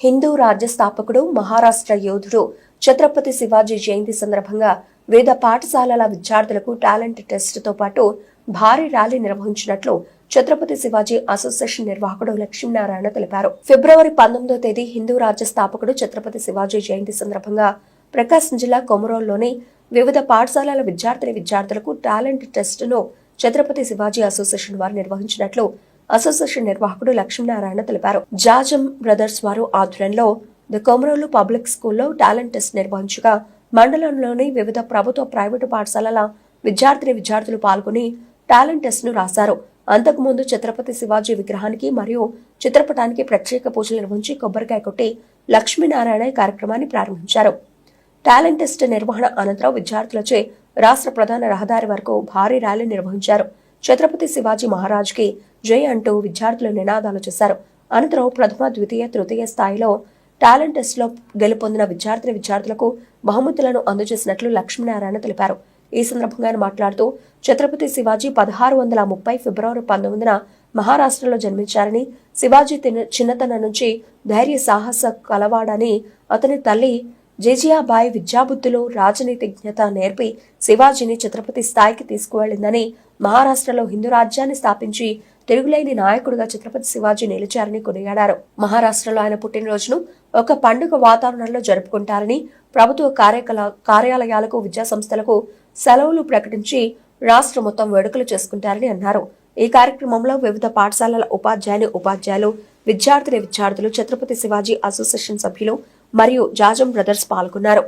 హిందూ రాజ్య స్థాపకుడు మహారాష్ట్ర యోధుడు ఛత్రపతి శివాజీ జయంతి సందర్భంగా వివిధ పాఠశాలల విద్యార్థులకు టాలెంట్ టెస్ట్తో పాటు భారీ ర్యాలీ నిర్వహించినట్లు ఛత్రపతి శివాజీ అసోసియేషన్ నిర్వాహకుడు లక్ష్మీనారాయణ తెలిపారు. ఫిబ్రవరి పంతొమ్మిదో తేదీ హిందూ రాజ్య స్థాపకుడు ఛత్రపతి శివాజీ జయంతి సందర్భంగా ప్రకాశం జిల్లా కొమరోల్లోని వివిధ పాఠశాలల విద్యార్థిని విద్యార్థులకు టాలెంట్ టెస్టును ఛత్రపతి శివాజీ అసోసియేషన్ వారు నిర్వహించినట్లు అసోసియేషన్ నిర్వాహకుడు లక్ష్మీనారాయణ తెలిపారు. జాజం బ్రదర్స్ వారు ఆధ్వర్యంలో ద కొమరోలు పబ్లిక్ స్కూల్లో టాలెంట్ టెస్ట్ నిర్వహించగా మండలంలోని వివిధ ప్రభుత్వ ప్రైవేటు పాఠశాలల విద్యార్థిని విద్యార్థులు పాల్గొని టాలెంట్ టెస్ట్ను రాశారు. అంతకుముందు ఛత్రపతి శివాజీ విగ్రహానికి మరియు చిత్రపటానికి ప్రత్యేక పూజలు నిర్వహించి కొబ్బరికాయ కొట్టి లక్ష్మీనారాయణ కార్యక్రమాన్ని ప్రారంభించారు. టాలెంట్ టెస్ట్ నిర్వహణ అనంతరం విద్యార్థులచే రాష్ట్ర ప్రధాన రహదారి వరకు భారీ ర్యాలీ నిర్వహించారు. ఛత్రపతి శివాజీ మహారాజ్కి జై అంటూ విద్యార్థులు నినాదాలు చేశారు. అనంతరం ప్రథమ ద్వితీయ తృతీయ స్థాయిలో టాలెంట్ టెస్ట్లో గెలుపొందిన విద్యార్థిని విద్యార్థులకు బహుమతులను అందజేసినట్లు లక్ష్మీనారాయణ తెలిపారు. ఈ సందర్భంగా ఆయన మాట్లాడుతూ ఛత్రపతి శివాజీ పదహారు వందల ముప్పై ఫిబ్రవరి పంతొమ్మిదిన మహారాష్ట్రలో జన్మించారని శివాజీ తిన- చిన్నతనం నుంచి ధైర్య సాహస కలవాడని అతని తల్లి జేజియాబాయి విద్యాబుద్ధులు రాజనీతిజ్ఞత నేర్పి శివాజీని ఛత్రపతి స్థాయికి తీసుకువెళ్ళిందని మహారాష్ట్రలో హిందూ రాజ్యాన్ని స్థాపించి తిరుగులేని నాయకుడిగా ఛత్రపతి శివాజీ నిలిచారని కొనియాడారు. మహారాష్ట్రలో ఆయన పుట్టినరోజును ఒక పండుగ వాతావరణంలో జరుపుకుంటారని ప్రభుత్వ కార్యకలా కార్యాలయాలకు విద్యా సంస్థలకు సెలవులు ప్రకటించి రాష్ట్ర మొత్తం వేడుకలు చేసుకుంటారని అన్నారు. ఈ కార్యక్రమంలో వివిధ పాఠశాలల ఉపాధ్యాయులు ఉపాధ్యాయులు విద్యార్థిని విద్యార్థులు ఛత్రపతి శివాజీ అసోసియేషన్ సభ్యులు మరియు జాజం బ్రదర్స్ పాల్గొన్నారు.